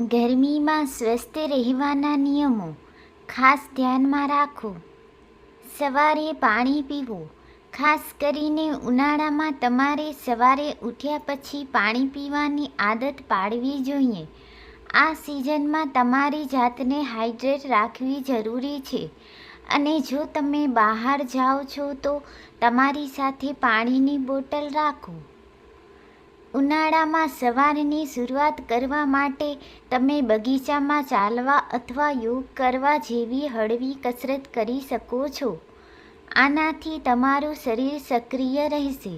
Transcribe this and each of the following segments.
ગરમીમાં સ્વસ્થ રહેવાના નિયમો ખાસ ધ્યાનમાં રાખો. સવારે પાણી પીવું, ખાસ કરીને ઉનાળામાં તમારે સવારે ઉઠ્યા પછી પાણી પીવાની આદત પાડવી જોઈએ. આ સિઝનમાં તમારી જાતને હાઇડ્રેટ રાખવી જરૂરી છે અને જો તમે બહાર જાઓ છો તો તમારી સાથે પાણીની બોટલ રાખો. ઉનાળામાં સવારની શરૂઆત કરવા માટે તમે બગીચામાં ચાલવા અથવા યોગ કરવા જેવી હળવી કસરત કરી શકો છો. આનાથી તમારું શરીર સક્રિય રહેશે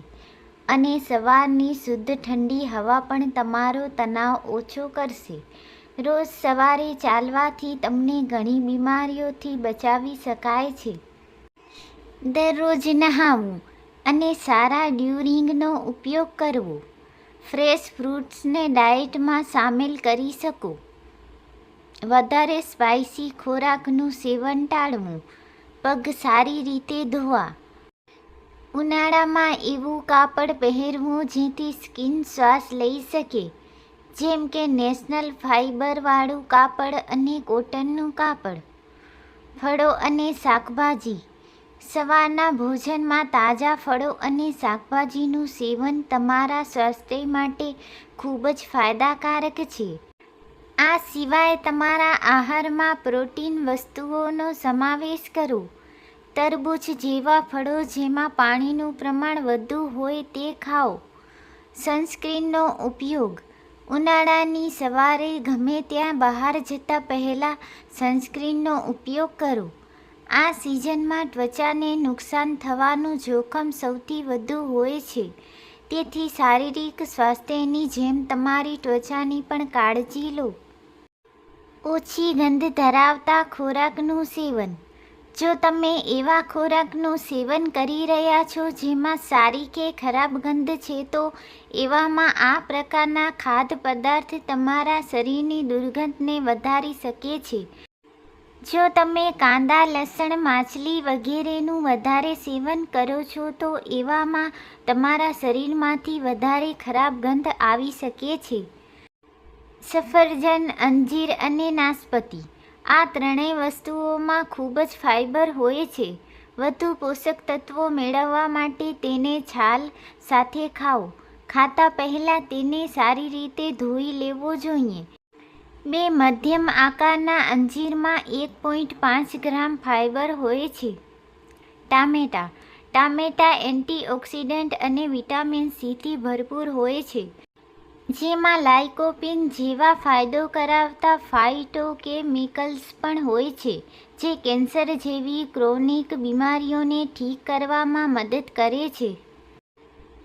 અને સવારની શુદ્ધ ઠંડી હવા પણ તમારો તણાવ ઓછો કરશે. રોજ સવારે ચાલવાથી તમને ઘણી બીમારીઓથી બચાવી શકાય છે. દરરોજ નહાવું અને સારા ડ્યુરિંગનો ઉપયોગ કરવો. ફ્રેશ ફ્રૂટ્સને ડાયટમાં સામેલ કરી શકો? વધારે સ્પાઇસી ખોરાકનું સેવન ટાળવું? પગ સારી રીતે ધોવા? ઉનાળામાં એવું કાપડ પહેરવું જેથી સ્કિન શ્વાસ લઈ શકે, જેમ કે નેશનલ ફાઇબરવાળું કાપડ અને કોટનનું કાપડ. ફળો અને શાકભાજી. સવારના ભોજનમાં તાજા ફળો અને શાકભાજીનું સેવન તમારા સ્વાસ્થ્ય માટે ખૂબ જ ફાયદાકારક છે. આ સિવાય તમારા આહારમાં પ્રોટીન વસ્તુઓનો સમાવેશ કરો. તરબૂચ જેવા ફળો જેમાં પાણીનું પ્રમાણ વધુ હોય તે ખાઓ. સનસ્ક્રીનનો ઉપયોગ. ઉનાળાની સવારે ગમે ત્યાં બહાર જતા પહેલાં સનસ્ક્રીનનો ઉપયોગ કરો. આ સિઝનમાં ત્વચાને નુકસાન થવાનું જોખમ સૌથી વધુ હોય છે. તેથી શારીરિક સ્વાસ્થ્યની જેમ તમારી ત્વચાની પણ કાળજી લો. ઓછી ગંધ ધરાવતા ખોરાકનું સેવન. જો તમે એવા ખોરાકનું સેવન કરી રહ્યા છો જેમાં સારી કે ખરાબ ગંધ છે, તો એવામાં આ પ્રકારના ખાદ્ય પદાર્થ તમારા શરીરની દુર્ગંધને વધારી શકે છે. જો તમે કાંદા, લસણ, માછલી વગેરેનું વધારે સેવન કરો છો, તો એવામાં તમારા શરીરમાંથી વધારે ખરાબ ગંધ આવી શકે છે. સફરજન, અંજીર અને નાશપતી. આ ત્રણેય વસ્તુઓમાં ખૂબ જ ફાઇબર હોય છે. વધુ પોષક તત્વો મેળવવા માટે તેને છાલ સાથે ખાઓ. ખાતા પહેલાં તેને સારી રીતે ધોઈ લેવો જોઈએ. બે મધ્યમ આકારના અંજીરમાં એક પોઈન્ટ પાંચ ગ્રામ ફાઇબર હોય છે. ટામેટાં. ટામેટા એન્ટીઓક્સિડન્ટ અને વિટામિન સીથી ભરપૂર હોય છે. જેમાં લાઇકોપિન જેવા ફાયદો કરાવતા ફાઇટોકેમિકલ્સ પણ હોય છે, જે કેન્સર જેવી ક્રોનિક બીમારીઓને ઠીક કરવામાં મદદ કરે છે.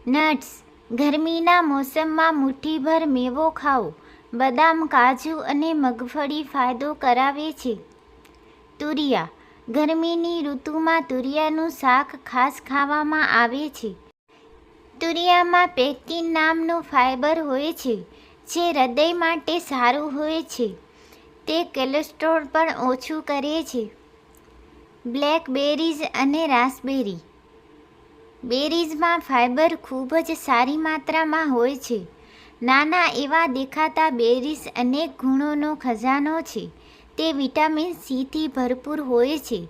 નટ્સ. ગરમીના મોસમમાં મુઠ્ઠીભર મેવો ખાઓ. બદામ, કાજુ અને મગફળી ફાયદો કરાવે છે. તુરિયા. ગરમીની ઋતુમાં તુરિયાનું શાક ખાસ ખાવામાં આવે છે. તુરિયામાં પેક્ટિન નામનું ફાઇબર હોય છે, જે હૃદય માટે સારું હોય છે. તે કોલેસ્ટ્રોલ પણ ઓછું કરે છે. બ્લેકબેરીઝ અને રાસબેરી. બેરીઝમાં ફાઇબર ખૂબ જ સારી માત્રામાં હોય છે. નાના એવા દેખાતા બેરીઝ અનેક ગુણોનો ખજાનો છે. તે વિટામિન સીથી ભરપૂર હોય છે.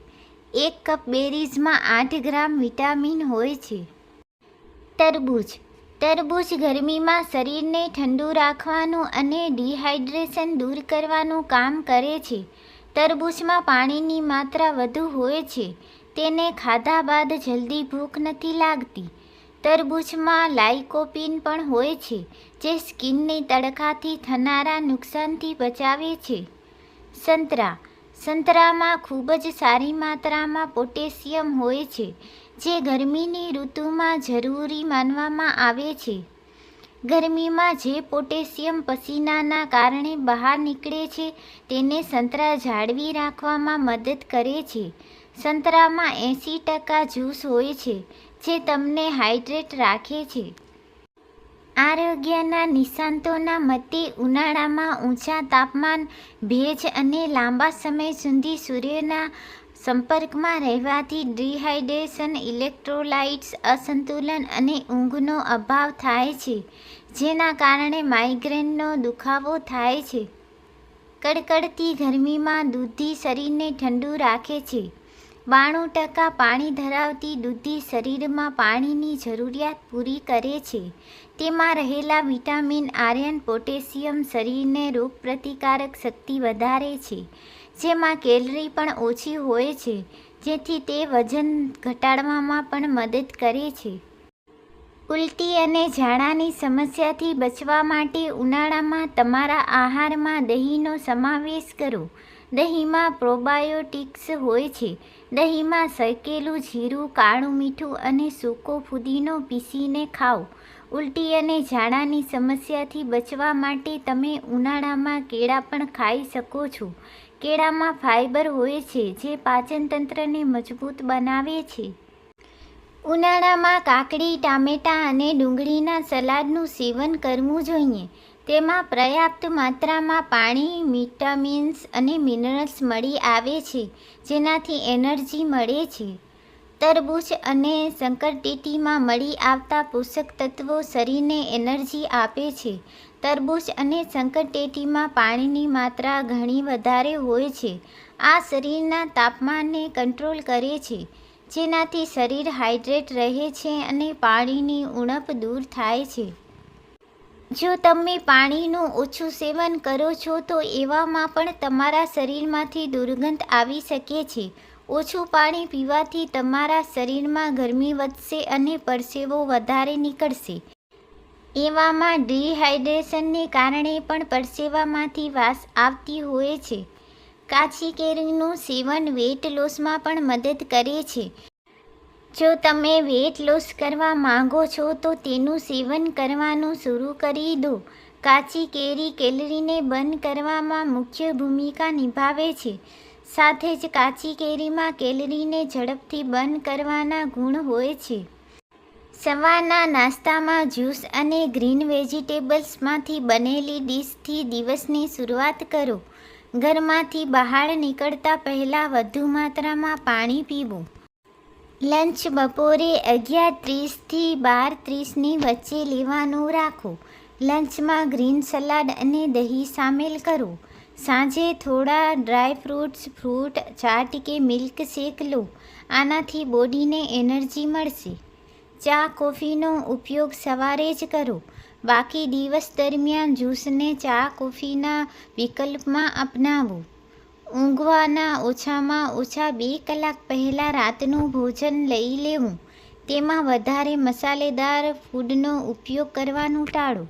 એક કપ બેરીઝમાં આઠ ગ્રામ વિટામિન હોય છે. તરબૂચ. તરબૂચ ગરમીમાં શરીરને ઠંડુ રાખવાનું અને ડિહાઇડ્રેશન દૂર કરવાનું કામ કરે છે. તરબૂચમાં પાણીની માત્રા વધુ હોય છે. તેને ખાધા બાદ જલ્દી ભૂખ નથી લાગતી. તરબૂચમાં લાઇકોપિન પણ હોય છે, જે સ્કિનની તડકાથી થનારા નુકસાનથી બચાવે છે. સંતરા. સંતરામાં ખૂબ જ સારી માત્રામાં પોટેશિયમ હોય છે, જે ગરમીની ઋતુમાં જરૂરી માનવામાં આવે છે. ગરમીમાં જે પોટેશિયમ પસીનાના કારણે બહાર નીકળે છે, તેને સંતરા જાળવી રાખવામાં મદદ કરે છે. સંતરામાં એંસી ટકા જ્યુસ હોય છે, જે તમને હાઇડ્રેટ રાખે છે. આરોગ્યના નિષ્ણાતોના મતે ઉનાળામાં ઊંચા તાપમાન, ભેજ અને લાંબા સમય સુધી સૂર્યના સંપર્કમાં રહેવાથી ડિહાઇડ્રેશન, ઇલેક્ટ્રોલાઇટ્સ અસંતુલન અને ઊંઘનો અભાવ થાય છે, જેના કારણે માઇગ્રેનનો દુખાવો થાય છે. કડકડતી ગરમીમાં દૂધી શરીરને ઠંડુ રાખે છે. બાણું ટકા પાણી ધરાવતી દૂધી શરીરમાં પાણીની જરૂરિયાત પૂરી કરે છે. તેમાં રહેલા વિટામિન આર્યન પોટેશિયમ શરીરને રોગપ્રતિકારક શક્તિ વધારે છે. જેમાં કેલરી પણ ઓછી હોય છે, જેથી તે વજન ઘટાડવામાં પણ મદદ કરે છે. ઉલટી અને ઝાડાની સમસ્યાથી બચવા માટે ઉનાળામાં તમારા આહારમાં દહીંનો સમાવેશ કરો. દહીંમાં પ્રોબાયોટિક્સ હોય છે. દહીંમાં શેકેલું જીરું, કાળું મીઠું અને સૂકો ફુદીનો પીસીને ખાઓ. ઉલટી અને ઝાડાની સમસ્યાથી બચવા માટે તમે ઉનાળામાં કેળા પણ ખાઈ શકો છો. કેળામાં ફાઇબર હોય છે, જે પાચનતંત્રને મજબૂત બનાવે છે. ઉનાળામાં કાકડી, ટામેટાં અને ડુંગળીના સલાડનું સેવન કરવું જોઈએ. તેમાં પર્યાપ્ત માત્રામાં પાણી, વિટામિન્સ અને મિનરલ્સ મળી આવે છે, જેનાથી એનર્જી મળે છે. તરબૂચ અને શંકરટેટીમાં મળી આવતા પોષક તત્વો શરીરને એનર્જી આપે છે. તરબૂચ અને શંકરટેટીમાં પાણીની માત્રા ઘણી વધારે હોય છે. આ શરીરના તાપમાનને કંટ્રોલ કરે છે, જેનાથી શરીર હાઇડ્રેટ રહે છે અને પાણીની ઉણપ દૂર થાય છે. જો તમે પાણીનું ઓછું સેવન કરો છો, તો એવામાં પણ તમારા શરીરમાંથી દુર્ગંધ આવી શકે છે. ઓછું પાણી પીવાથી તમારા શરીરમાં ગરમી વધશે અને પરસેવો વધારે નીકળશે. એવામાં ડિહાઇડ્રેશનને કારણે પણ પરસેવામાંથી વાસ આવતી હોય છે. કાચી કેરીનું સેવન વેટ લોસમાં પણ મદદ કરે છે. જો તમે વેટ લોસ કરવા માંગો છો, તો તેનું સેવન કરવાનું શરૂ કરી દો. કાચી કેરી કેલરીને બંધ કરવામાં મુખ્ય ભૂમિકા નિભાવે છે. સાથે જ કાચી કેરીમાં કેલરીને ઝડપથી બંધ કરવાના ગુણ હોય છે. સવારના નાસ્તામાં જ્યુસ અને ગ્રીન વેજીટેબલ્સમાંથી બનેલી ડીશથી દિવસની શરૂઆત કરો. ઘરમાંથી બહાર નીકળતા પહેલાં વધુ માત્રામાં પાણી પીવું. લંચ બપોરે અગિયાર ત્રીસથી બાર ત્રીસની વચ્ચે લેવાનું રાખો. લંચમાં ગ્રીન સલાડ અને દહીં સામેલ કરો. સાંજે થોડા ડ્રાય ફ્રૂટ્સ, ફ્રૂટ, ચાટ કે મિલ્ક શેક લો. આનાથી બોડીને એનર્જી મળશે. ચા, કોફીનો ઉપયોગ સવારે જ કરો. બાકી દિવસ દરમિયાન જ્યુસને ચા, કોફીના વિકલ્પમાં અપનાવો. ઊંઘવાના ઓછામાં ઓછા બે કલાક પહેલાં રાતનું ભોજન લઈ લેવું. તેમાં વધારે મસાલેદાર ફૂડનો ઉપયોગ કરવાનું ટાળો.